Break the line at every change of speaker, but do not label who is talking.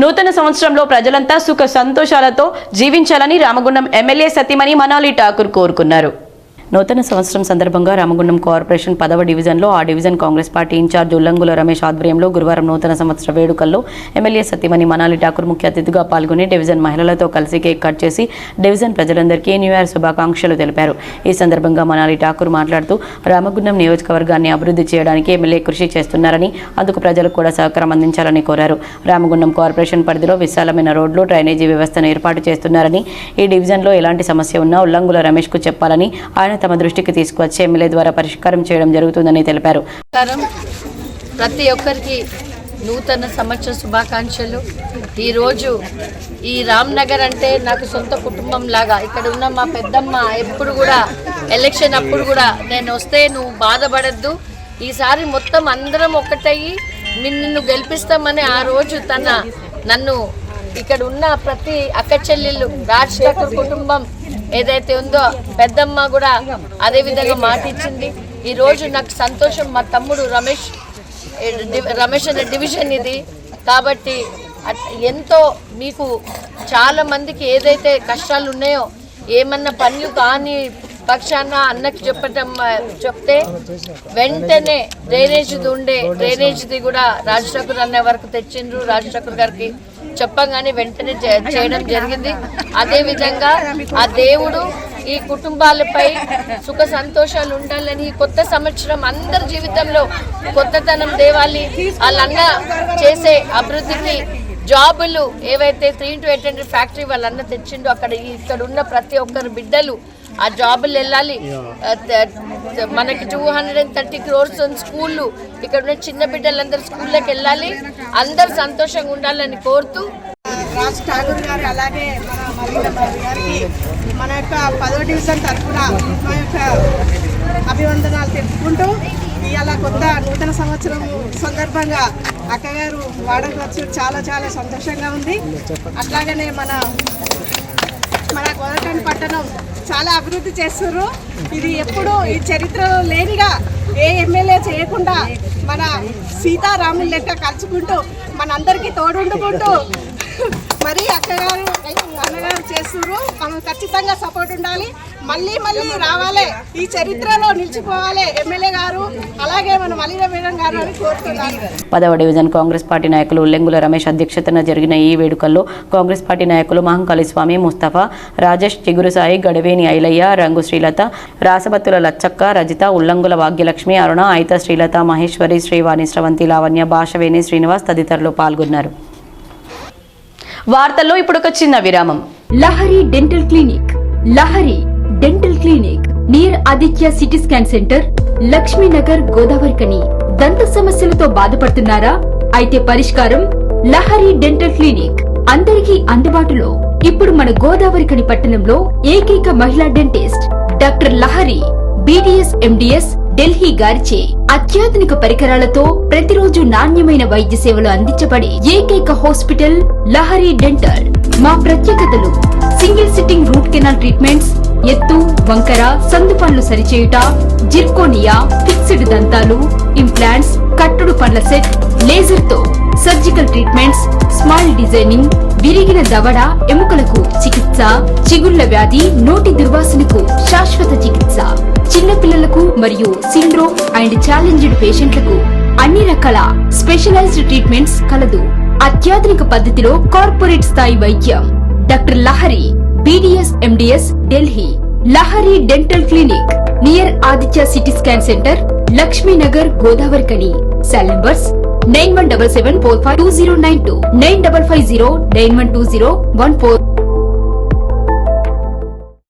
నూతన సంవత్సరంలో ప్రజలంతా సుఖ సంతోషాలతో జీవించాలని రామగుండం ఎమ్మెల్యే సతీమణి మనాలి ఠాకూర్ కోరుకున్నారు. నూతన సంవత్సరం సందర్భంగా రామగుండం కార్పొరేషన్ పదవ డివిజన్లో ఆ division Congress party incharge Ullangula Ramesh ఆధ్వర్యంలో గురువారం నూతన సంవత్సర వేడుకల్లో ఎమ్మెల్యే సతీమణి మనాలి ఠాకూర్ ముఖ్య అతిథిగా పాల్గొని డివిజన్ మహిళలతో కలిసి కేక్ కట్ చేసి డివిజన్ ప్రజలందరికీ న్యూ ఇయర్ శుభాకాంక్షలు తెలిపారు. ఈ సందర్భంగా మనాలి ఠాకూర్ మాట్లాడుతూ రామగుండం నియోజకవర్గాన్ని అభివృద్ధి చేయడానికి ఎమ్మెల్యే కృషి చేస్తున్నారని అందుకు ప్రజలకు కూడా సహకారం అందించాలని కోరారు. రామగుండం కార్పొరేషన్ పరిధిలో విశాలమైన రోడ్లు డ్రైనేజీ వ్యవస్థను ఏర్పాటు చేస్తున్నారని ఈ డివిజన్లో ఎలాంటి సమస్య ఉన్నా ఉల్లంగుల రమేష్కు చెప్పాలని ఆయన తమ దృష్టికి తీసుకువచ్చి ఎమ్మెల్యే ద్వారా పరిష్కారం చేయడం జరుగుతుందని తెలిపారు.
ప్రతి ఒక్కరికి నూతన సంవత్సర శుభాకాంక్షలు. ఈరోజు ఈ రామ్నగర్ అంటే నాకు సొంత కుటుంబం లాగా. ఇక్కడ ఉన్న మా పెద్దమ్మ ఎప్పుడు కూడా ఎలక్షన్ అప్పుడు కూడా నేను వస్తే నువ్వు బాధపడద్దు. ఈసారి మొత్తం అందరం ఒక్కటయ్యి నిన్ను నిన్ను గెలిపిస్తామని ఆ రోజు తన నన్ను ఇక్కడ ఉన్న ప్రతి అక్క చెల్లెళ్ళు రాజ్ ఠాకూర్ కుటుంబం ఏదైతే ఉందో పెద్దమ్మ కూడా అదే విధంగా మాట ఇచ్చింది. ఈ రోజు నాకు సంతోషం. మా తమ్ముడు రమేష్ రమేష్ అనే డివిజన్ ఇది. కాబట్టి ఎంతో మీకు చాలా మందికి ఏదైతే కష్టాలు ఉన్నాయో ఏమన్నా పనులు కాని పక్షాన అన్నకి చెప్పటం చెప్తే వెంటనే డ్రైనేజ్ది ఉండే డ్రైనేజ్ది కూడా రాజ్ ఠాకూర్ అన్న వరకు తెచ్చిండ్రు. రాజ్ ఠాకూర్ గారికి చెప్పంగానే వెంటనే చేయడం జరిగింది. అదే విధంగా ఆ దేవుడు ఈ కుటుంబాలపై సుఖ సంతోషాలు ఉండాలని కొత్త సంవత్సరం అందరి జీవితంలో కొత్తతనం దేవాలి. వాళ్ళన్న చేసే అభివృద్ధికి జాబులు ఏవైతే three into eight hundred factory వాళ్ళన్న తెచ్చిండో అక్కడ ఇక్కడ ఉన్న ప్రతి ఒక్కరు బిడ్డలు ఆ జాబులు వెళ్ళాలి. మనకి two hundred and thirty crores స్కూళ్ళు ఇక్కడ ఉన్న చిన్న బిడ్డలందరూ స్కూళ్ళకి వెళ్ళాలి. అందరు సంతోషంగా ఉండాలని కోరుతూ.
రాజ్ ఠాగూర్ గారు అలాగే మన గారికి మన యొక్క పదో డివిజన్ తరఫున మా యొక్క అభివందనాలు తెలుపుకుంటూ సంవత్సరం సందర్భంగా అక్కగారు వాడకు వచ్చి చాలా చాలా సంతోషంగా ఉంది. అట్లాగనే మన మన గోదటన్ పట్టణం చాలా అభివృద్ధి చేస్తున్నారు ఇది ఎప్పుడు ఈ చరిత్రలో లేనిగా ఏ ఎమ్మెల్యే చేయకుండా మన సీతారాముల లెక్క కలుసుకుంటూ మనందరికీ తోడుండుకుంటూ మరి అక్కగారు అన్నగారు చేస్తున్నారు. మనం ఖచ్చితంగా సపోర్ట్ ఉండాలి. మళ్ళీ మళ్ళీ రావాలి. ఈ చరిత్రలో నిలిచిపోవాలి ఎమ్మెల్యే గారు. అలాగే మన మలీన మేడం గారు అని కోరుతున్నాను.
పదవ డివిజన్ కాంగ్రెస్ పార్టీ నాయకులు ఉల్లెంగుల రమేష్ అధ్యక్షతన జరిగిన ఈ వేడుకల్లో కాంగ్రెస్ పార్టీ నాయకులు మహంకాళి స్వామి ముస్తఫా రాజేష్ చిగురుసాయి గడవేని ఐలయ్య రంగు శ్రీలత రాసబత్తుల లచ్చక్క రజిత ఉల్లంగుల భాగ్యలక్ష్మి అరుణ అయిత శ్రీలత మహేశ్వరి శ్రీవాణి స్రవంతి లావణ్య భాషవేణి శ్రీనివాస్ తదితరులు పాల్గొన్నారు. వార్తల్లో ఇప్పుడు ఒక చిన్న విరామం.
Lahari dental clinic. Lahari dental clinic. Near Aditya city scan centre. Lakshminagar Godavarikhani దంత సమస్యలతో బాధపడుతున్నారా? అయితే పరిష్కారం లహరి డెంటల్ క్లినిక్. అందరికీ అందుబాటులో. ఇప్పుడు మన గోదావరికని పట్టణంలో ఏకైక మహిళా dentist doctor Lahari BDS MDS Delhi గారిచే అత్యాధునిక పరికరాలతో ప్రతిరోజు నాణ్యమైన వైద్య సేవలు అందించబడే ఏకైక హాస్పిటల్ లహరి డెంటల్. మా ప్రత్యేకతలు single sitting root canal treatments ఎత్తు వంకర సందు పనులు సరిచేయుట జిర్కోనియా ఫిక్స్డ్ దంతాలు ఇంప్లాంట్స్ కట్టుడు పండ్ల సెట్ లేజర్తో సర్జికల్ ట్రీట్మెంట్స్ స్మైల్ డిజైనింగ్ విరిగిన దవడ ఎముకలకు చికిత్స చిగుళ్ళ వ్యాధి నోటి దుర్వాసనకు శాశ్వత చికిత్స. చిన్నపిల్లలకు మరియు సిండ్రోమ్ అండ్ ఛాలెంజ్డ్ పేషెంట్లకు అన్ని రకాల స్పెషలైజ్డ్ ట్రీట్మెంట్స్ కలదు. అత్యాధునిక పద్ధతిలో కార్పొరేట్ స్థాయి వైద్యం. Doctor Lahari BDS MDS Delhi. Lahari dental clinic near Aditya city scan centre Lakshminagar Godavarikhani cell numbers nine one double seven four five two zero nine two nine double five zero nine one two zero one four